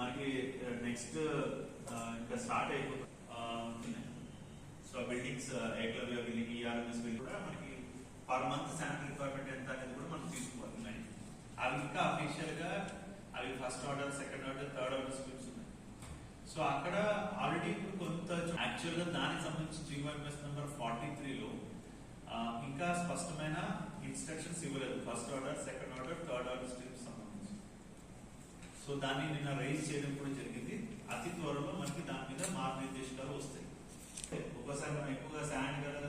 మనకి uh, next uh, uh, ఇంకా start అయిపోతుంది. So buildings Ekalavya building ERMS building కూడా మనకి పర్ మంత్ శాంపుల్ రిక్వైర్మెంట్ ఎంత అనేది కూడా మనం తీసుకోవాలి. ఉన్నాయి అవి ఇంకా అఫీషియల్గా అవి first order second order third order schemes ఉన్నాయి. సో అక్కడ ఆల్రెడీ ఇప్పుడు కొంత యాక్చువల్గా దానికి సంబంధించి జీవోఎంఎస్ నెంబర్ ఫార్టీ త్రీలో ఇంకా స్పష్టమైన ఇన్స్ట్రక్షన్స్ ఇవ్వలేదు. First order second order third order streams so దాన్ని నిన్న రైజ్ చేయడం కూడా జరిగింది. అతి త్వరలో మనకి దాని మీద మార్గనిర్దేశకాలు వస్తాయి. ఒకసారి మనం ఎక్కువగా శాండ్ కదా